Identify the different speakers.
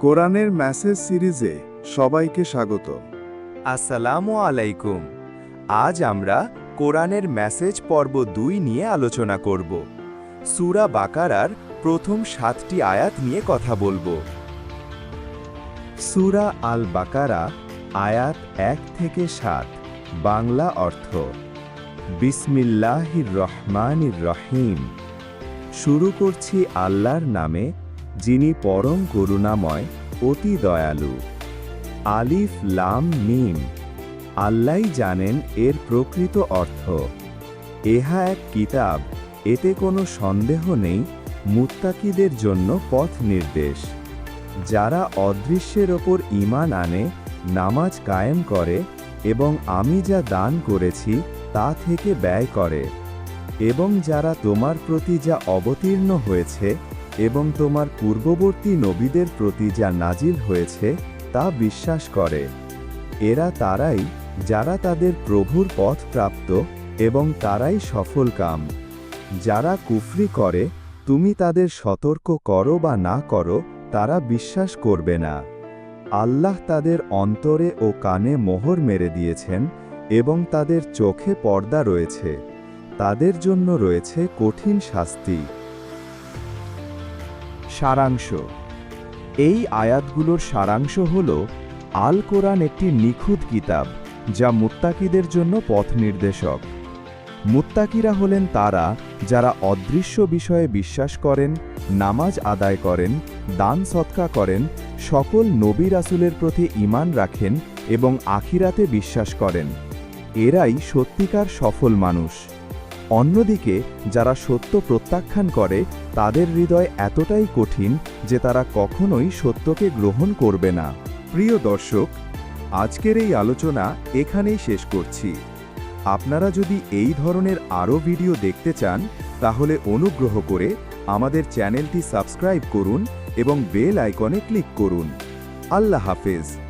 Speaker 1: কোরআনের মেসেজ সিরিজে সবাইকে স্বাগত।
Speaker 2: আসসালামু আলাইকুম। আজ আমরা কোরআনের মেসেজ পর্ব দুই নিয়ে আলোচনা করব। সুরা বাকারার প্রথম সাতটি আয়াত নিয়ে কথা বলব। সুরা আল বাকারা আয়াত এক থেকে সাত, বাংলা অর্থ, বিসমিল্লাহির রহমানির রহিম। শুরু করছি আল্লাহর নামে যিনি পরম করুণাময়, অতি দয়ালু। আলিফ, লাম, মিম। আল্লাহ জানেন এর প্রকৃত অর্থ। এহা এক কিতাব, এতে কোনো সন্দেহ নেই, মুত্তাকিদের জন্য পথ নির্দেশ। যারা অদৃশ্যের ওপর ঈমান আনে, নামাজ কায়েম করে, এবং আমি যা দান করেছি, তা থেকে ব্যয় করে। এবং যারা তোমার প্রতি যা অবতীর্ণ হয়েছে এবং তোমার পূর্ববর্তী নবীদের প্রতি যা নাজিল হয়েছে, তা বিশ্বাস করে। এরা তারাই যারা তাদের প্রভুর পথ প্রাপ্ত এবং তারাই সফলকাম। যারা কুফরি করে, তুমি তাদের সতর্ক করো বা না করো, তারা বিশ্বাস করবে না। আল্লাহ তাদের অন্তরে ও কানে মোহর মেরে দিয়েছেন এবং তাদের চোখে পর্দা রয়েছে। তাদের জন্য রয়েছে কঠিন শাস্তি। সারাংশ। এই আয়াতগুলোর সারাংশ হল আল কোরআন একটি নিখুঁত কিতাব যা মুত্তাকিদের জন্য পথ নির্দেশক। মুত্তাকিরা হলেন তারা যারা অদৃশ্য বিষয়ে বিশ্বাস করেন, নামাজ আদায় করেন, দান সৎকা করেন, সকল নবী রাসুলের প্রতি ঈমান রাখেন এবং আখিরাতে বিশ্বাস করেন। এরাই সত্যিকার সফল মানুষ। অন্যদিকে, যারা সত্য প্রত্যাখ্যান করে, তাদের হৃদয় এতটাই কঠিন যে তারা কখনোই সত্যকে গ্রহণ করবে না। প্রিয় দর্শক, আজকের এই আলোচনা এখানেই শেষ করছি। আপনারা যদি এই ধরনের আরও ভিডিও দেখতে চান, তাহলে অনুগ্রহ করে আমাদের চ্যানেলটি সাবস্ক্রাইব করুন এবং বেল আইকনে ক্লিক করুন। আল্লাহ হাফেজ।